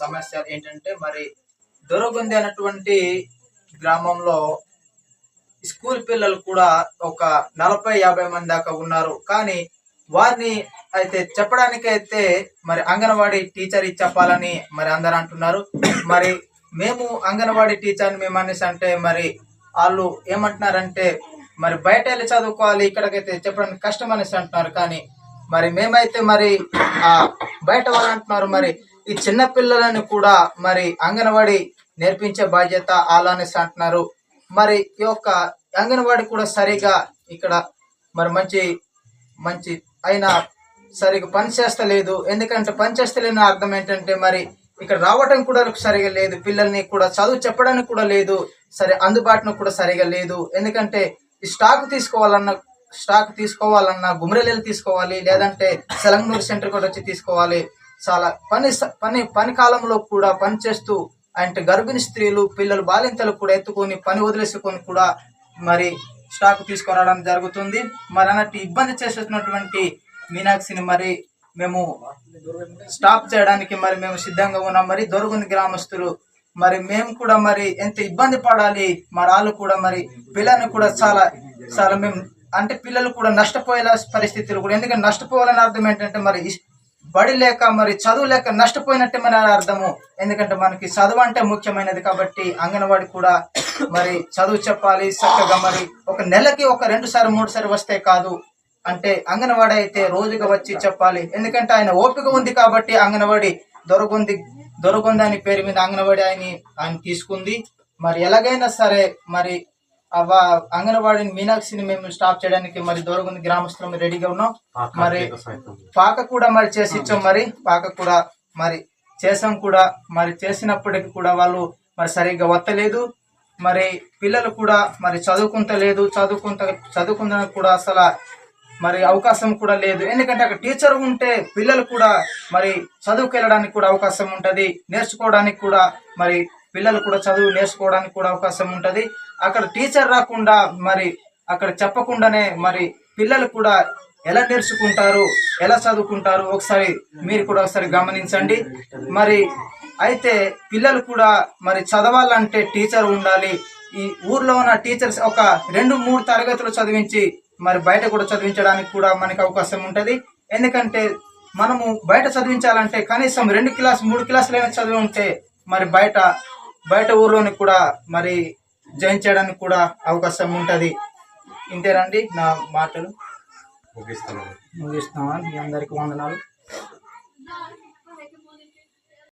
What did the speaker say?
సమస్యలు ఏంటంటే మరి దొరగుంది అన్నటువంటి గ్రామంలో స్కూల్ పిల్లలు కూడా ఒక నలభై యాభై మంది దాకా ఉన్నారు. కానీ వారిని అయితే చెప్పడానికి అయితే మరి అంగన్వాడీ టీచర్ ఇది చెప్పాలని మరి అందరు అంటున్నారు. మరి మేము అంగన్వాడీ టీచర్ని మేము అనేసి అంటే మరి వాళ్ళు ఏమంటున్నారంటే మరి బయట వెళ్ళి చదువుకోవాలి ఇక్కడికైతే చెప్పడానికి కష్టం అనేసి అంటున్నారు. కానీ మరి మేమైతే మరి ఆ బయట వాళ్ళు అంటున్నారు మరి ఈ చిన్న పిల్లలను కూడా మరి అంగన్వాడీ నేర్పించే బాధ్యత వాళ్ళు అంటున్నారు. మరి ఈ యొక్క అంగన్వాడీ కూడా సరిగా ఇక్కడ మరి మంచి మంచి అయినా సరిగా పని చేస్తలేదు ఎందుకంటే పని చేస్తలేని అర్థం ఏంటంటే మరి ఇక్కడ రావటం కూడా సరిగా లేదు. పిల్లల్ని కూడా చదువు చెప్పడానికి కూడా లేదు. సరే అందుబాటులో కూడా సరిగా లేదు. ఎందుకంటే ఈ స్టాక్ తీసుకోవాలన్న స్టాక్ తీసుకోవాలన్నా గుమ్రెలు తీసుకోవాలి. లేదంటే సెలంగనూరు సెంటర్ కూడా వచ్చి తీసుకోవాలి. చాలా పని పని పని కాలంలో కూడా పని చేస్తూ అంటే గర్భిణీ స్త్రీలు పిల్లలు బాలింతలు కూడా ఎత్తుకొని పని వదిలేసుకొని కూడా మరి స్టాక్ తీసుకురావడం జరుగుతుంది. మరి అన్నట్టు ఇబ్బంది చేసేసినటువంటి మీనాక్షిని మరి మేము స్టాప్ చేయడానికి మరి మేము సిద్ధంగా ఉన్నాం. మరి దొరుగుంది గ్రామస్తులు మరి మేము కూడా మరి ఎంత ఇబ్బంది పడాలి మరి వాళ్ళు కూడా మరి పిల్లల్ని కూడా చాలా చాలా మేము అంటే పిల్లలు కూడా నష్టపోయేలా పరిస్థితులు కూడా ఎందుకంటే నష్టపోవాలని అర్థం ఏంటంటే మరి బడి లేక మరి చదువు లేక నష్టపోయినట్టే మన అర్థము. ఎందుకంటే మనకి చదువు అంటే ముఖ్యమైనది కాబట్టి అంగన్వాడి కూడా మరి చదువు చెప్పాలి చక్కగా మరి ఒక నెలకి ఒక రెండు సార్లు మూడు సార్లు వస్తే కాదు. అంటే అంగన్వాడి అయితే రోజుగా వచ్చి చెప్పాలి. ఎందుకంటే ఆయన ఓపిక ఉంది కాబట్టి అంగన్వాడి దొరకొంది దొరకొంది అని పేరు మీద అంగన్వాడి ఆయన ఆయన తీసుకుంది. మరి ఎలాగైనా సరే మరి అంగన్వాడిని మీనాక్షిని మేము స్టాప్ చేయడానికి మరి దొరకొంది గ్రామస్తులం రెడీగా ఉన్నాం. మరి పాక కూడా మరి చేసి ఇచ్చాం మరి. పాక కూడా మరి చేసాం కూడా. మరి చేసినప్పటికి కూడా వాళ్ళు మరి సరిగ్గా వత్తలేదు. మరి పిల్లలు కూడా మరి చదువుకుంటలేదు. చదువుకుంట చదువుకుంటానికి కూడా అసలు మరి అవకాశం కూడా లేదు. ఎందుకంటే అక్కడ టీచర్ ఉంటే పిల్లలు కూడా మరి చదువుకు వెళ్ళడానికి కూడా అవకాశం ఉంటది. నేర్చుకోవడానికి కూడా మరి పిల్లలు కూడా చదువు నేర్చుకోవడానికి కూడా అవకాశం ఉంటుంది. అక్కడ టీచర్ రాకుండా మరి అక్కడ చెప్పకుండానే మరి పిల్లలు కూడా ఎలా నేర్చుకుంటారు ఎలా చదువుకుంటారు ఒకసారి మీరు కూడా ఒకసారి గమనించండి. మరి అయితే పిల్లలు కూడా మరి చదవాలంటే టీచర్ ఉండాలి. ఈ ఊర్లో ఉన్న టీచర్స్ ఒక రెండు మూడు తరగతులు చదివించి మరి బయట కూడా చదివించడానికి కూడా మనకి అవకాశం ఉంటుంది. ఎందుకంటే మనము బయట చదివించాలంటే కనీసం రెండు క్లాస్ మూడు క్లాసులైనా చదివి ఉంటే మరి బయట బయట ఊర్లోని కూడా మరి జాయిన్ చేయడానికి కూడా అవకాశం ఉంటుంది. ఇంతేనండి నా మాటలు. ముగిస్తున్నాను. ముగిస్తున్నాను. మీ అందరికీ వందనాలు.